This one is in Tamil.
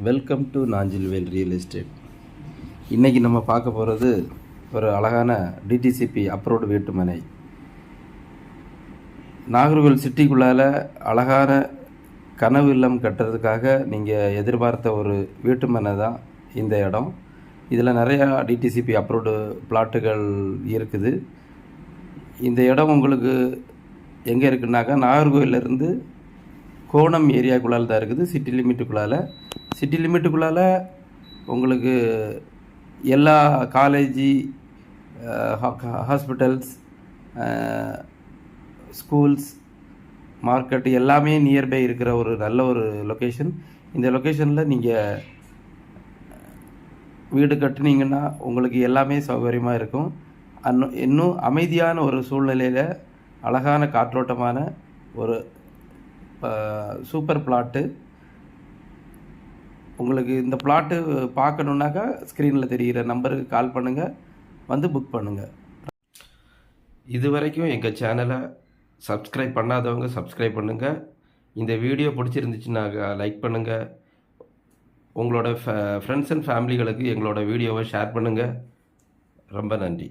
Welcome to Nanjilvel real estate இன்றைக்கி நம்ம பார்க்க போகிறது ஒரு அழகான டிடிசிபி அப்ரோடு வீட்டுமனை நாகர்கோவில் சிட்டிக்குள்ளால் அழகான கனவு இல்லம் கட்டுறதுக்காக நீங்கள் எதிர்பார்த்த ஒரு வீட்டுமனை தான் இந்த இடம். இதில் நிறையா டிடிசிபி அப்ரோடு பிளாட்டுகள் இருக்குது. இந்த இடம் உங்களுக்கு எங்கே இருக்குன்னாக்கா நாகர்கோவிலேருந்து கோணம் ஏரியாக்குள்ளால் தான் இருக்குது. சிட்டி லிமிட்டுக்குள்ளால சிட்டி லிமிட்டுக்குள்ளால் உங்களுக்கு எல்லா காலேஜி ஹாஸ்பிட்டல்ஸ் ஸ்கூல்ஸ் மார்க்கெட் எல்லாமே நியர்பை இருக்கிற ஒரு நல்ல ஒரு லொக்கேஷன் இந்த லொக்கேஷனில் நீங்கள் வீடு கட்டுனீங்கன்னா உங்களுக்கு எல்லாமே சௌகரியமாக இருக்கும். அன்னும் இன்னும் அமைதியான ஒரு சூழ்நிலையில் அழகான காற்றோட்டமான ஒரு சூப்பர் பிளாட்டு உங்களுக்கு இந்த பிளாட்டு பார்க்கணுன்னாக்கா ஸ்க்ரீனில் தெரிகிற நம்பருக்கு கால் பண்ணுங்கள் வந்து புக் பண்ணுங்கள் இது வரைக்கும் எங்கள் சேனலை சப்ஸ்கிரைப் பண்ணாதவங்க சப்ஸ்கிரைப் பண்ணுங்கள் இந்த வீடியோ பிடிச்சிருந்துச்சுன்னாக்கா லைக் பண்ணுங்கள் உங்களோட ஃப்ரெண்ட்ஸ் அண்ட் ஃபேமிலிகளுக்கு எங்களோட வீடியோவை ஷேர் பண்ணுங்கள் ரொம்ப நன்றி.